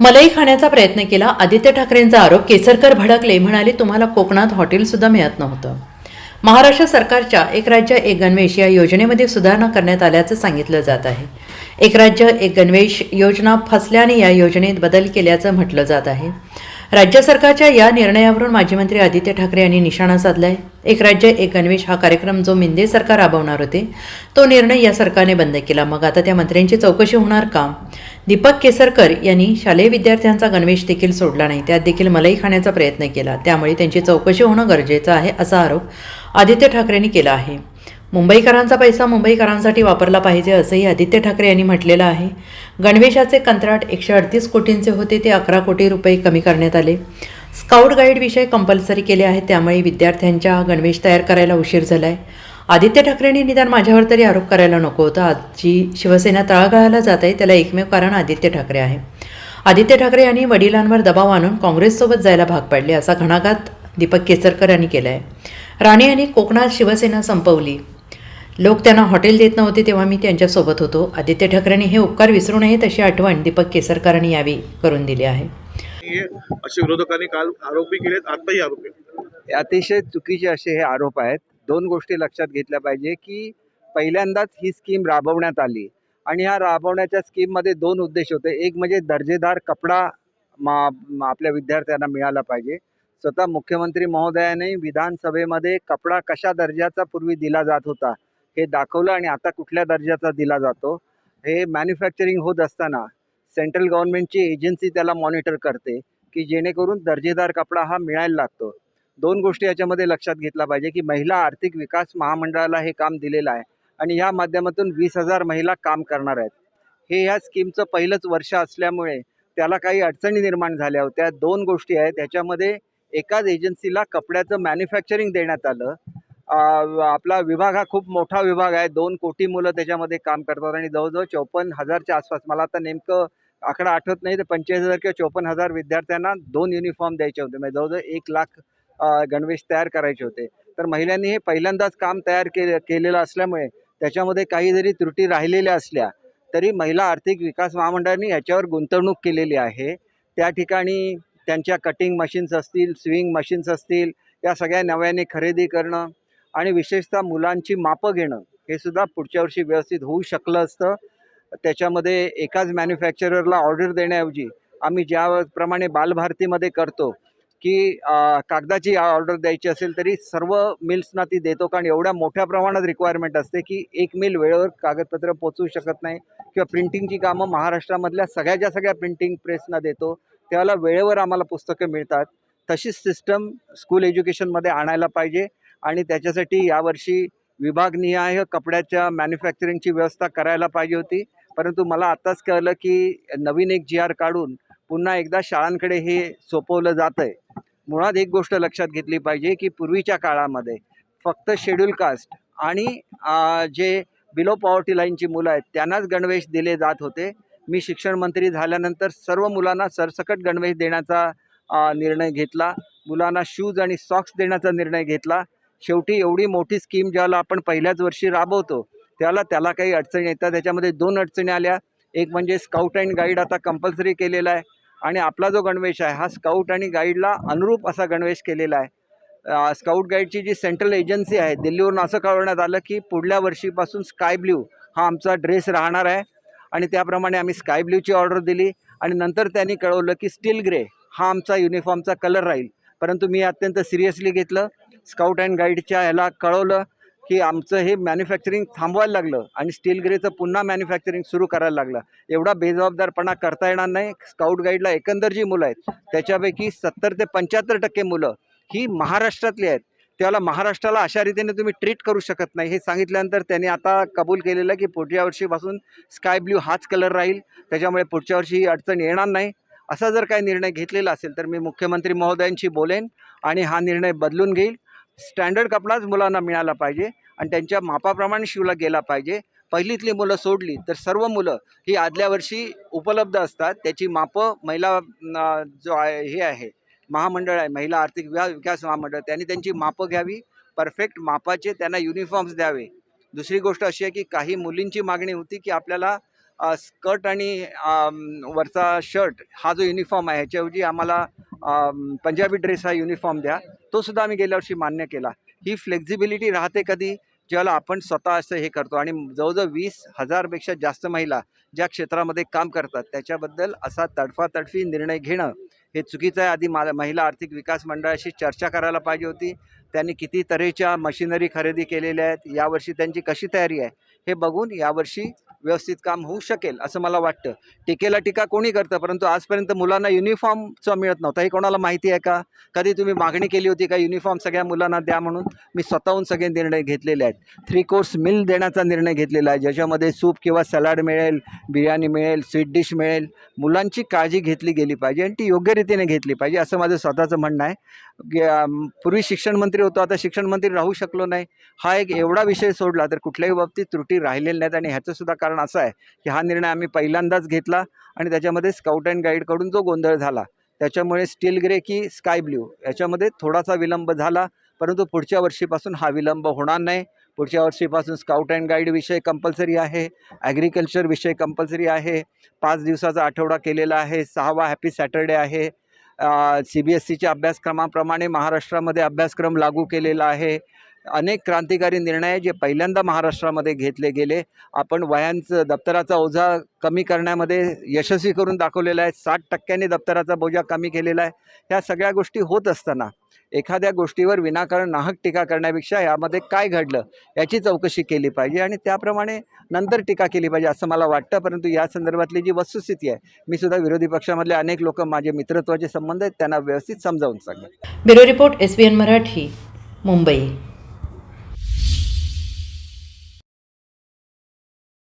मलई खाण्याचा प्रयत्न केला. आदित्य ठाकरेंचा आरोप केसरकर भडकले म्हणाले तुम्हाला कोकणात हॉटेलसुद्धा मिळत नव्हतं. महाराष्ट्र सरकारच्या एक राज्य एक गणवेश या योजनेमध्ये सुधारणा करण्यात आल्याचं सांगितलं जात आहे. एक राज्य एक गणवेश योजना फसल्याने या योजनेत बदल केल्याचं म्हटलं जात आहे. राज्य सरकारच्या या निर्णयावरून माजी मंत्री आदित्य ठाकरे यांनी निशाणा साधलाय. एक राज्य एक गणवेश हा कार्यक्रम जो मिंदे सरकार राबवणार होते तो निर्णय या सरकारने बंद केला. मग आता त्या मंत्र्यांची चौकशी होणार का? दीपक केसरकर यांनी शालेय विद्यार्थ्यांचा गणवेश देखील सोडला नाही. त्यात देखील मलई खाण्याचा प्रयत्न केला. त्यामुळे त्यांची चौकशी होणं गरजेचं आहे असा आरोप आदित्य ठाकरेंनी केला आहे. मुंबईकरांचा पैसा मुंबईकरांसाठी वापरला पाहिजे असंही आदित्य ठाकरे यांनी म्हटलेलं आहे. गणवेशाचे कंत्राट एकशे अडतीस कोटींचे होते ते अकरा कोटी रुपये कमी करण्यात आले. स्काउट गाईड विषय कंपल्सरी केले आहेत त्यामुळे विद्यार्थ्यांच्या गणवेश तयार करायला उशीर झाला आहे आदित्य ठाकरेंनी निदान माझ्यावर तरी आरोप करायला नको होता. आजची शिवसेना तळागाळाला जात आहे त्याला एकमेव कारण आदित्य ठाकरे आहे. आदित्य ठाकरे यांनी वडिलांवर दबाव आणून काँग्रेससोबत जायला भाग पाडले असा घणाघात दीपक केसरकर यांनी केला आहे राणे यांनी कोकणात शिवसेना संपवली. लोक त्यांना हॉटेल देत नव्हते तेव्हा मी त्यांच्यासोबत होतो. आदित्य ठाकरेंनी हे उपकार विसरू नयेत अशी आठवण दीपक केसरकरांनी यावेळी करून दिली आहे. हे असे विरोधकांनी काल आरोपी केलेत आताही आरोप अतिशय चुकीचे असे हे आरोप आहेत. दोन गोष्टी लक्षात घेतल्या पाहिजे की पहिल्यांदाच ही स्कीम राबवण्यात आली आणि ह्या राबवण्याच्या स्कीममध्ये दोन उद्देश होते. एक म्हणजे दर्जेदार कपडा मा म- आपल्या विद्यार्थ्यांना मिळाला पाहिजे. स्वतः मुख्यमंत्री महोदयाने विधानसभेमध्ये कपडा कशा दर्जाचा पूर्वी दिला जात होता हे दाखवलं आणि आता कुठल्या दर्जाचा दिला जातो हे मॅन्युफॅक्चरिंग होत असताना सेंट्रल गव्हर्नमेंटची एजन्सी त्याला मॉनिटर करते की जेणेकरून दर्जेदार कपडा हा मिळायला लागतो. दोन गोष्टी याच्यामध्ये लक्षात घेतला पाहिजे की महिला आर्थिक विकास महामंडळाला हे काम दिलेलं आहे आणि या माध्यमातून वीस हजार महिला काम करणार आहेत. हे ह्या स्कीमचं पहिलंच वर्ष असल्यामुळे त्याला काही अडचणी निर्माण झाल्या होत्या. दोन गोष्टी आहेत. त्याच्यामध्ये एकाच एजन्सीला कपड्याचं मॅन्युफॅक्चरिंग देण्यात आलं. आपला विभाग हा खूप मोठा विभाग आहे. दोन कोटी मुलं त्याच्यामध्ये काम करतात आणि जवळजवळ चौपन्न हजारच्या आसपास मला आता नेमकं आकडा आठवत नाही तर पंचेचाळीस हजार किंवा चौपन्न हजार विद्यार्थ्यांना दोन युनिफॉर्म द्यायचे होते. म्हणजे जवळजवळ एक लाख गणवेश तयार करायचे होते. तर महिलांनी हे पहिल्यांदाच काम तयार केले केलेलं असल्यामुळे त्याच्यामध्ये काही जरी त्रुटी राहिलेल्या असल्या तरी महिला आर्थिक विकास महामंडळाने याच्यावर गुंतवणूक केलेली आहे. त्या ठिकाणी त्यांच्या कटिंग मशीन्स असतील स्विंग मशीन्स असतील या सगळ्या नव्याने खरेदी करणं आणि विशेषतः मुलांची मापं घेणं हे सुद्धा पुढच्या वर्षी व्यवस्थित होऊ शकलं असतं. त्याच्यामध्ये एकाच मॅन्युफॅक्चररला ऑर्डर देण्याऐवजी आम्ही ज्याप्रमाणे बालभारतीमध्ये करतो की कागदाची ऑर्डर द्यायची असेल तरी सर्व मिल्सना ती देतो. कारण एवढ्या मोठ्या प्रमाणात रिक्वायरमेंट असते की एक मिल वेळेवर कागदपत्र पोचवू शकत नाही किंवा प्रिंटिंगची कामं महाराष्ट्रामधल्या सगळ्याच्या सगळ्या प्रिंटिंग प्रेसना देतो. त्याला वेळेवर आम्हाला पुस्तकं मिळतात. तशीच सिस्टम स्कूल एज्युकेशनमध्ये आणायला पाहिजे. आणि त्याच्यासाठी यावर्षी विभागनिहाय कपड्याच्या मॅन्युफॅक्चरिंगची व्यवस्था करायला पाहिजे होती. परंतु मला आत्ताच कळलं की नवीन एक जी आर काढून पुन्हा एकदा शाळांकडे हे सोपवलं जातं आहे मुळात एक गोष्ट लक्षात घेतली पाहिजे की पूर्वीच्या काळामध्ये फक्त शेड्यूल कास्ट आणि जे बिलो पॉवर्टी लाईनची मुलं आहेत त्यांनाच गणवेश दिले जात होते. मी शिक्षण मंत्री झाल्यानंतर सर्व मुलांना सरसकट गणवेश देण्याचा निर्णय घेतला. मुलांना शूज आणि सॉक्स देण्याचा निर्णय घेतला. शेवटी एवढी मोठी स्कीम ज्याला आपण पहिल्याच वर्षी राबवतो त्याला त्याला काही अडचणी येतात. त्याच्यामध्ये दोन अडचणी आल्या. एक म्हणजे स्काउट अँड गाईड आता कंपल्सरी केलेला आहे आणि आपला जो गणवेश आहे हा स्काउट आणि गाईडला अनुरूप असा गणवेश केलेला आहे. स्काउट गाईडची जी सेंट्रल एजन्सी आहे दिल्लीवरून असं कळवण्यात आलं की पुढल्या वर्षीपासून स्काय ब्ल्यू हा आमचा ड्रेस राहणार आहे आणि त्याप्रमाणे आम्ही स्काय ब्ल्यूची ऑर्डर दिली आणि नंतर त्यांनी कळवलं की स्टील ग्रे हा आमचा युनिफॉर्मचा कलर राहील. परंतु मी अत्यंत सिरियसली घेतलं. स्काउट अँड गाईडच्या ह्याला कळवलं की आमचं हे मॅन्युफॅक्चरिंग थांबवायला लागलं आणि स्टील ग्रेचं पुन्हा मॅन्युफॅक्चरिंग सुरू करायला लागलं. एवढा बेजबाबदारपणा करता येणार नाही. स्काउट गाईडला एकंदर जी मुलं आहेत. त्याच्यापैकी सत्तर ते पंच्याहत्तर टक्के मुलं ही महाराष्ट्रातली आहेत. त्याला महाराष्ट्राला अशा रीतीने तुम्ही ट्रीट करू शकत नाही. हे सांगितल्यानंतर त्यांनी आता कबूल केलेलं की पुढच्या वर्षीपासून स्काय ब्ल्यू हाच कलर राहील. त्याच्यामुळे पुढच्या वर्षी ही अडचण येणार नाही. असा जर काही निर्णय घेतलेला असेल तर मी मुख्यमंत्री महोदयांशी बोलेन आणि हा निर्णय बदलून घेईल. स्टँडर्ड कपडाच मुलांना मिळाला पाहिजे आणि त्यांच्या मापाप्रमाणे शिवला गेला पाहिजे. पहिलीतली मुलं सोडली तर सर्व मुलं ही आदल्या वर्षी उपलब्ध असतात. त्याची मापं महिला जो आहे हे आहे महामंडळ आहे महिला आर्थिक विकास विकास महामंडळ त्यांनी त्यांची मापं घ्यावी परफेक्ट मापाचे त्यांना युनिफॉर्म्स द्यावे. दुसरी गोष्ट अशी आहे की काही मुलींची मागणी होती की आपल्याला स्कर्ट आणि वरचा शर्ट हा जो युनिफॉर्म आहे ह्याच्याऐवजी आम्हाला पंजाबी ड्रेस हा युनिफॉर्म द्या. तो सुद्धा आम्ही गेल्या वर्षी मान्य केला. ही फ्लेक्झिबिलिटी राहते कधी? ज्याला आपण स्वतः असं हे करतो. आणि जवळजवळ वीस हजारपेक्षा जास्त महिला ज्या क्षेत्रामध्ये काम करतात त्याच्याबद्दल असा तडफातडफी निर्णय घेणं हे चुकीचं आहे. आधी मा महिला आर्थिक विकास मंडळाशी चर्चा करायला पाहिजे होती. त्यांनी किती तऱ्हेच्या मशिनरी खरेदी केलेल्या आहेत. यावर्षी त्यांची कशी तयारी आहे? हे बघून यावर्षी व्यवस्थित काम होऊ शकेल असं मला वाटतं. टीकेला टीका कोणी करतं? परंतु आजपर्यंत मुलांना युनिफॉर्मचं मिळत नव्हतं. हे कोणाला माहिती आहे का? कधी तुम्ही मागणी केली होती का युनिफॉर्म सगळ्या मुलांना द्या म्हणून? मी स्वतःहून सगळे निर्णय घेतलेले आहेत. थ्री कोर्स मिल देण्याचा निर्णय घेतलेला आहे. ज्याच्यामध्ये सूप किंवा सलाड मिळेल बिर्याणी मिळेल स्वीट डिश मिळेल. मुलांची काळजी घेतली गेली पाहिजे आणि ती योग्य रीतीने घेतली पाहिजे असं माझं स्वतःचं म्हणणं आहे. पूर्वी शिक्षण मंत्री होतो आता शिक्षण मंत्री राहू शकलो नाही. हा एक एवढा विषय सोडला तर कुठल्याही बाबतीत त्रुटी राहिलेल्या नाहीत. आणि ह्याचंसुद्धा कारण असं आहे की हा निर्णय आम्ही पहिल्यांदाच घेतला आणि त्याच्यामध्ये स्काउट अँड गाईडकडून जो गोंधळ झाला त्याच्यामुळे स्टील ग्रे की स्काय ब्ल्यू याच्यामध्ये थोडासा विलंब झाला. परंतु पुढच्या वर्षीपासून हा विलंब होणार नाही. पुढच्या वर्षीपासून स्काउट अँड गाईड विषय कंपल्सरी आहे ॲग्रिकल्चर विषय कंपल्सरी आहे. पाच दिवसाचा आठवडा केलेला आहे सहावा हॅपी सॅटर्डे आहे. सी बी एस सीच्या अभ्यासक्रमाप्रमाणे महाराष्ट्रामध्ये अभ्यासक्रम लागू केलेला आहे. अनेक क्रांतिकारी निर्णय जे पहिल्यांदा महाराष्ट्रामध्ये घेतले गेले. आपण वयांचं दप्तराचा ओझा कमी करण्यामध्ये यशस्वी करून दाखवलेला आहे. साठ टक्क्यांनी दप्तराचा बोजा कमी केलेला आहे. ह्या सगळ्या गोष्टी होत असताना एखाद्या गोष्टीवर विनाकारण नाहक टीका करण्यापेक्षा यामध्ये काय घडलं याची चौकशी केली पाहिजे आणि त्याप्रमाणे नंतर टीका केली पाहिजे असं मला वाटतं. परंतु या संदर्भातली जी वस्तुस्थिती आहे मी सुद्धा विरोधी पक्षामधले अनेक लोक माझे मित्रत्वाचे संबंध आहेत त्यांना व्यवस्थित समजावून सांगेन. Bureau report S B N Marathi Mumbai.